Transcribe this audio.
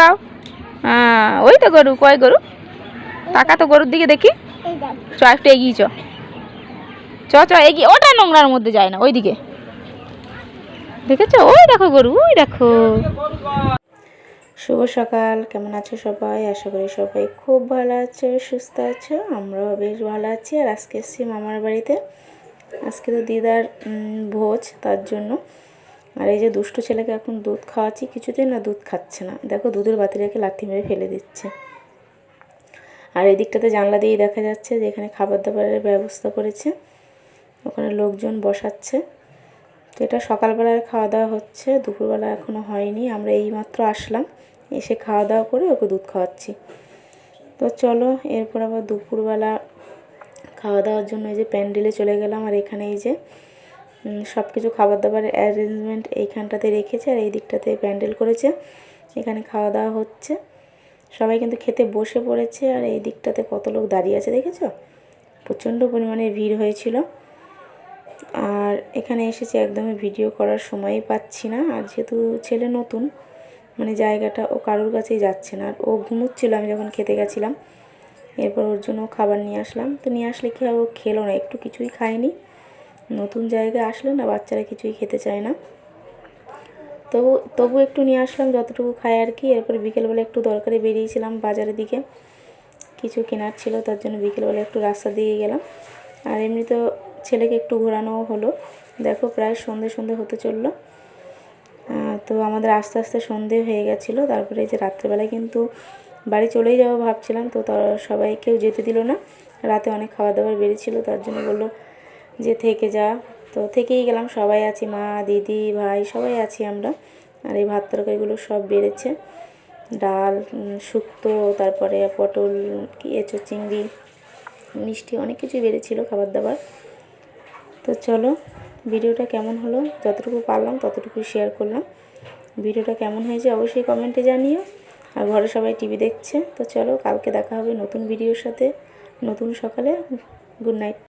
দাও। ওই তো গরু, কয় গরু? টাকা তো গরুর দিকে দেখি। চ, একটু এগিয়ে চ। চ চ, এগিয়ে ওটা নোংরার মধ্যে যায় না, ওইদিকে। দেখেছ? ওই দেখো গরু, ওই দেখো। শুভ সকাল, কেমন আছো সবাই? আশা করি সবাই খুব ভালো আছো, সুস্থ আছো, আমরাও বেশ ভালো আছি। আর আজকে এসেছি মামার বাড়িতে। আজকে তো দিদার ভোজ, তার জন্য। আর এই যে দুষ্টু ছেলেকে এখন দুধ খাওয়াচ্ছি, কিছুতেই না দুধ খাচ্ছে না। দেখো দুধের বাতি রেখে লাথি মেরে ফেলে দিচ্ছে। আর এই দিকটাতে জানলা দিয়েই দেখা যাচ্ছে যে এখানে খাবার দাবারের ব্যবস্থা করেছে। ওখানে লোকজন বসাচ্ছে। তো এটা সকালবেলায় খাওয়া দাওয়া হচ্ছে, দুপুরবেলা এখনও হয়নি। আমরা এইমাত্র আসলাম, এসে খাওয়া দাওয়া করে ওকে দুধ খাওয়াচ্ছি। তো চলো, এরপর আবার দুপুরবেলা খাওয়া দাওয়ার জন্য এই যে প্যান্ডেলে চলে গেলাম। আর এখানে এই যে সব কিছু খাবার দাবারের অ্যারেঞ্জমেন্ট এইখানটাতে রেখেছে আর এই দিকটাতে প্যান্ডেল করেছে। এখানে খাওয়া দাওয়া হচ্ছে। সবাই কিন্তু খেতে বসে পড়েছে আর এই দিকটাতে কত লোক দাঁড়িয়ে আছে দেখেছ? প্রচণ্ড পরিমাণে ভিড় হয়েছিল। আর এখানে এসেছি একদমই ভিডিও করার সময়ই পাচ্ছি না। আর যেহেতু ছেলে নতুন মানে জায়গাটা ও কারোর কাছেই যাচ্ছে না। আর ও ঘুমোচ্ছিল, আমি যখন খেতে গেছিলাম, এরপর ওর জন্য খাবার নিয়ে আসলাম। তো নিয়ে আসলে কি হবে, ও খেলো না, একটু কিছুই খায়নি। নতুন জায়গায় আসলে না, বাচ্চারা কিছুই খেতে চায় না। তবু তবু একটু নিয়ে আসলাম যতটুকু খায় আর কি। এরপর বিকেলবেলা একটু দরকারে বেরিয়েছিলাম বাজারের দিকে। কিছু কেনার ছিল, তার জন্য বিকেলবেলা একটু রাস্তা দিয়ে গেলাম। আর এমনি তো ছেলেকে একটু ঘোরানোও হলো। দেখো, প্রায় সন্ধে সন্ধে হতে চলল। তো আমাদের আস্তে আস্তে সন্ধে হয়ে গেছিল। তারপরে এই যে রাত্রেবেলায় কিন্তু বাড়ি চলেই যাব ভাবছিলাম। তো তারা সবাই কেউ যেতে দিল না। রাতে অনেক খাবার দাবার বেড়েছিল তার জন্য বলল যে থেকে যা। তো থেকেই গেলাম, সবাই আছি, মা, দিদি, ভাই, সবাই আছি আমরা। আর এই ভাত তরকারিগুলো সব বেড়েছে। ডাল শুক্তো, তারপরে পটল, কি এঁচো, চিংড়ি, মিষ্টি, অনেক কিছুই বেড়েছিল খাবার দাবার তো চলো, ভিডিওটা কেমন হলো? যতটুকু পারলাম ততটুকু শেয়ার করলাম। ভিডিওটা কেমন হয়েছে অবশ্যই কমেন্টে জানিও। আর ঘরে সবাই টিভি দেখছে। তো চলো, কালকে দেখা হবে নতুন ভিডিওর সাথে। নতুন সকালে গুড নাইট